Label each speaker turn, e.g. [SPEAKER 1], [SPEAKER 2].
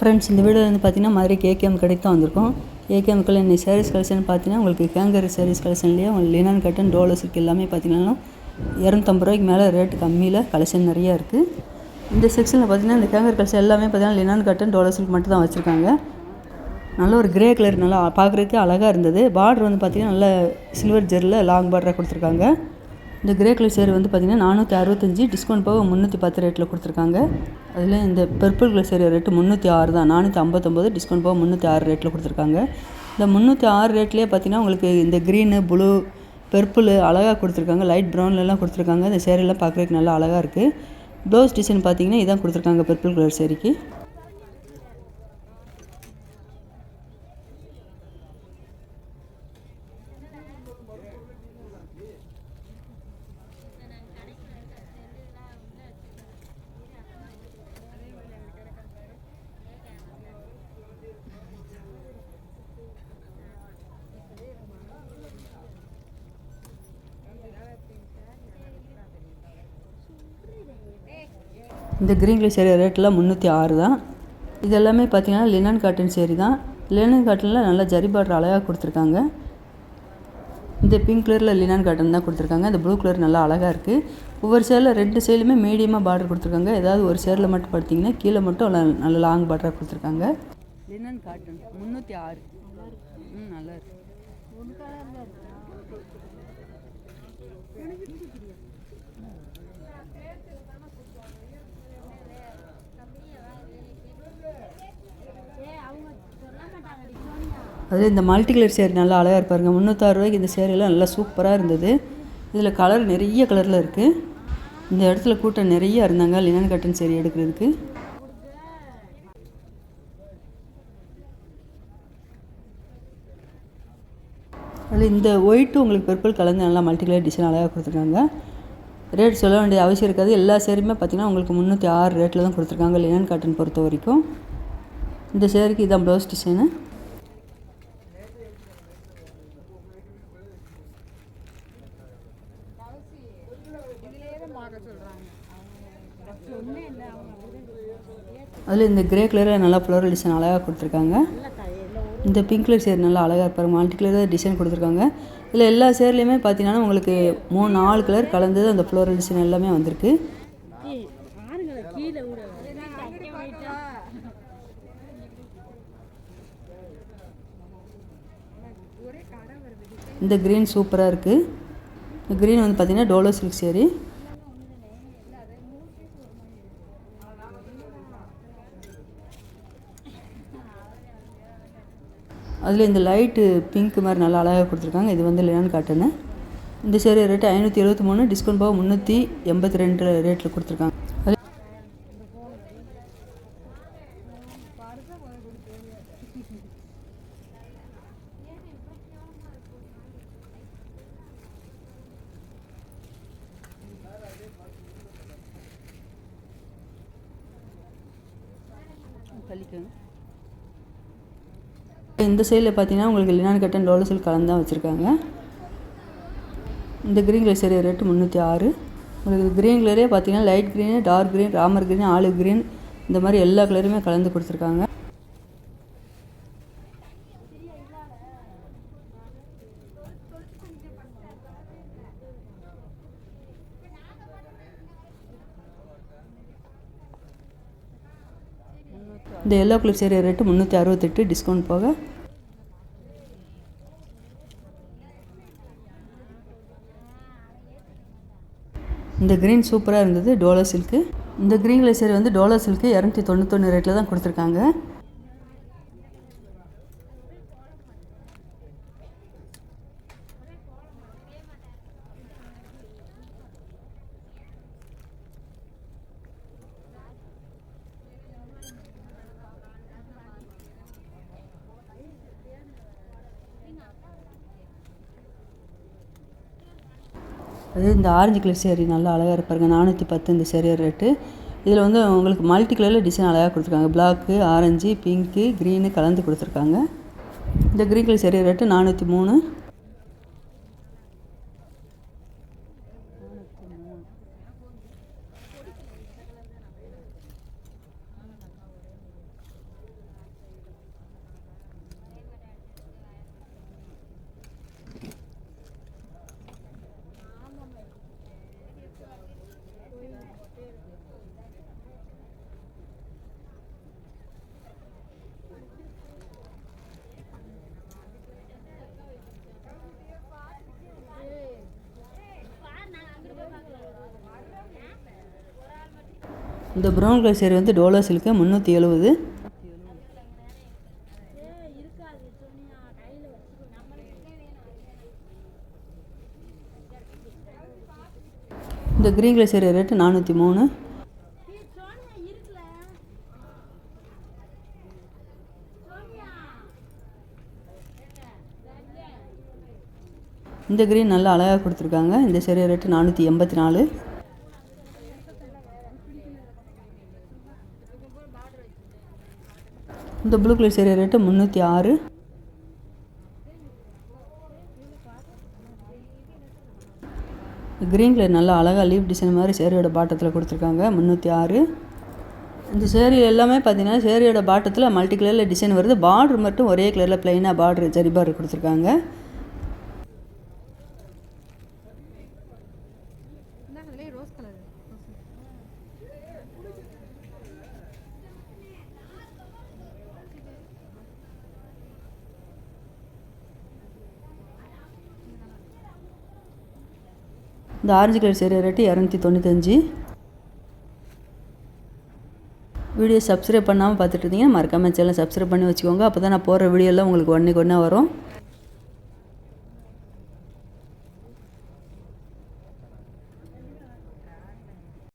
[SPEAKER 1] Friends இந்த video வந்து பார்த்தீங்கன்னா மதுரை கேகேஎம் கடைக்கு தான் வந்திருக்கோம். ஏகேஎம்கில் இன்னைக்கு சாரீஸ் கலெக்ஷன் பார்த்தீங்கன்னா உங்களுக்கு கேங்கர் சாரீஸ் கலெக்ஷன்லேயே உங்களுக்கு லினன் கட்டன் டோலோ சில்க் எல்லாமே பார்த்தீங்கன்னா இரநூத்தம்பது ரூபாய்க்கு மேலே ரேட் கம்மியில் கலெக்ஷன் நிறையா இருக்குது இந்த செக்ஷனில் பார்த்தீங்கன்னா இந்த கேங்கர் கலெக்ஷன் எல்லாமே பார்த்தீங்கன்னா லினன் கட்டன் டோலோ சில்க் மட்டும் தான் வச்சுருக்காங்க. நல்ல ஒரு கிரே கலர் நல்லா பார்க்குறதுக்கு அழகாக இருந்தது. பார்டர் வந்து பார்த்திங்கன்னா நல்ல சில்வர் ஜெரில் லாங் பார்டராக கொடுத்துருக்காங்க. இந்த கிரே கலர் சேர் வந்து பார்த்திங்கன்னா நானூற்றி அறுபத்தஞ்சி டிஸ்கவுண்ட் போக முந்நூற்றி பத்து ரேட்டில் கொடுத்துருக்காங்க. அதில் இந்த பர்பிள் கலர் சேர் ரேட்டு முந்நூற்றி ஆறு தான் நானூற்றி ஐம்பத்தொம்போது டிஸ்கவுண்ட் போக முந்நூற்றி ஆறு ரேட்டில் கொடுத்துருக்காங்க. இந்த முந்நூற்றி ஆறு ரேட்லேயே பார்த்திங்கன்னா உங்களுக்கு இந்த க்ரீனு ப்ளூ பர்பிள் அழகாக கொடுத்துருக்காங்க. லைட் ப்ரௌன்லலாம் கொடுத்துருக்காங்க. இந்த சேரெல்லாம் பார்க்குறதுக்கு நல்லா அழகாக இருக்குது ப்ளவுஸ் டிசைன் பார்த்திங்கன்னா இதான் கொடுத்துருக்காங்க பர்பிள் கலர் சேரீக்கு இந்த க்ரீன் கலர் சேரீ ரேட்டெலாம் முந்நூற்றி ஆறு தான். இது எல்லாமே பார்த்தீங்கன்னா லினன் காட்டன் சேரீ தான். லினன் காட்டனில் நல்லா ஜரி பார்டர் அழகாக கொடுத்துருக்காங்க. இந்த பிங்க் கலரில் லினன் காட்டன் தான் கொடுத்துருக்காங்க. இந்த ப்ளூ கலர் நல்லா அழகாக இருக்குது ஒவ்வொரு சேரில் ரெண்டு சைடுமே மீடியமாக பார்டர் கொடுத்துருக்காங்க. ஏதாவது ஒரு சேரில் மட்டும் பார்த்தீங்கன்னா கீழே மட்டும் நல்லா நல்ல லாங் பார்டராக கொடுத்துருக்காங்க. லினன் காட்டன் முந்நூற்றி ஆறு. ம் நல்லா இருக்கு. அதில் இந்த மல்டி கலர் சேரீ நல்லா அழகாக இருப்பாருங்க முந்நூற்றாறு ரூபாய்க்கு இந்த சேரீலாம் நல்லா சூப்பராக இருந்தது. இதில் கலர் நிறைய கலரில் இருக்குது இந்த இடத்துல கூட்டம் நிறைய இருந்தாங்க. லினன் கட்டன் சேரீ எடுக்கிறதுக்கு. அதில் இந்த ஒயிட்டும் உங்களுக்கு பர்பிள் கலந்து நல்லா மல்டி கலர் டிசைன் அழகாக கொடுத்துருக்காங்க. ரேட் சொல்ல வேண்டிய அவசியம் இருக்காது. எல்லா சேரீயுமே பார்த்தீங்கன்னா உங்களுக்கு முந்நூற்றி ஆறு ரேட்டில் தான் கொடுத்துருக்காங்க. லினன் காட்டன் பொறுத்த வரைக்கும். இந்த சேரீக்கு இதான் ப்ளவுஸ் டிசைனு அதில் இந்த கிரே கலரில் நல்லா ஃப்ளோரல் டிசைன் அழகாக கொடுத்துருக்காங்க. இந்த பிங்க் கலர் சேர் நல்லா அழகாக இருப்பார் மல்டி கலர் டிசைன் கொடுத்துருக்காங்க. இதில் எல்லா சேர்லேயுமே பார்த்தீங்கன்னா உங்களுக்கு மூணு நாலு கலர் கலந்தது அந்த ஃப்ளோரல் டிசைன் எல்லாமே வந்திருக்கு. இந்த க்ரீன் சூப்பராக இருக்குது இந்த க்ரீன் வந்து பார்த்திங்கன்னா டோலோ சில்க் சேரீ அதில் இந்த லைட்டு பிங்க் மாதிரி நல்லா அழகாக கொடுத்துருக்காங்க. இது வந்து லினன் காட்டனு இந்த சேரீ ரேட்டு ஐநூற்றி எழுபத்தி மூணு டிஸ்கவுண்ட் போக முந்நூற்றி எண்பத்தி ரெண்டு ரேட்டில் கொடுத்துருக்காங்க. அது இந்த சைடில் பார்த்தீங்கன்னா உங்களுக்கு லினான் கட்டன் டோலோ சில்க் கலந்து தான் வச்சுருக்காங்க. இந்த க்ரீன் கலர் சரி ரேட்டு முந்நூற்றி ஆறு. உங்களுக்கு க்ரீன் கலரே பார்த்தீங்கன்னா light green dark green Ramar green olive green இந்த மாதிரி எல்லா கலருமே கலந்து கொடுத்துருக்காங்க. இந்த எல்லோ கலர் சேரீ ரேட்டு முந்நூற்றி அறுபத்தெட்டு டிஸ்கவுண்ட் போக. இந்த க்ரீன் சூப்பராக இருந்தது டோலோ சில்க்கு இந்த க்ரீன் கலர் சேரீ வந்து டோலோ சில்க்கு இரநூத்தி தொண்ணூத்தொன்று ரேட்டில் தான் கொடுத்துருக்காங்க. அது இந்த ஆரஞ்சு கலர் சேரீ நல்லா அழகாக இருப்பாருங்க நானூற்றி பத்து இந்த சேரீ ரேட்டு இதில் வந்து உங்களுக்கு மல்டி கலரில் டிசைன் அழகாக கொடுத்துருக்காங்க. பிளாக்கு ஆரஞ்சு பிங்க்கு க்ரீனு கலந்து கொடுத்துருக்காங்க. இந்த க்ரீன் கலர் சேரீ ரேட்டு நானூற்றி மூணு. இந்த ப்ரௌன் கலர் சேரீ வந்து டோலோ சில்க்கு முந்நூற்றி எழுபது இந்த க்ரீன் கலர் சேரீ ரேட்டு நானூற்றி மூணு. இந்த க்ரீன் நல்லா அழகாக கொடுத்துருக்காங்க. இந்த சேரீ ரேட்டு நானூற்றி எண்பத்தி நாலு. இந்த ப்ளூ கலர் சேரீ ரேட்டு முந்நூற்றி ஆறு. க்ரீன் கலர் நல்லா அழகாக லீவ் டிசைன் மாதிரி சேரியோட பாட்டத்தில் கொடுத்துருக்காங்க. முந்நூற்றி ஆறு. இந்த சேரீ எல்லாமே பார்த்தீங்கன்னா சேரியோட பாட்டத்தில் மல்டி கலரில் டிசைன் வருது. பார்டர் மட்டும் ஒரே கலரில் ப்ளைனாக பார்டர் ஜரி பார்டர் கொடுத்துருக்காங்க
[SPEAKER 2] ரோஸ் கலர்
[SPEAKER 1] இந்த ஆரஞ்சு கலர் சேரீ ரேட்டு இரநூத்தி தொண்ணூத்தஞ்சு. வீடியோ சப்ஸ்கிரைப் பண்ணாமல் பார்த்துட்டு இருந்தீங்கன்னா மறக்காமல் சேனல் சப்ஸ்கிரைப் பண்ணி வச்சுக்கோங்க. அப்போ தான் நான் போடுற வீடியோலாம் உங்களுக்கு ஒன்றைக்கு ஒன்றா வரும்.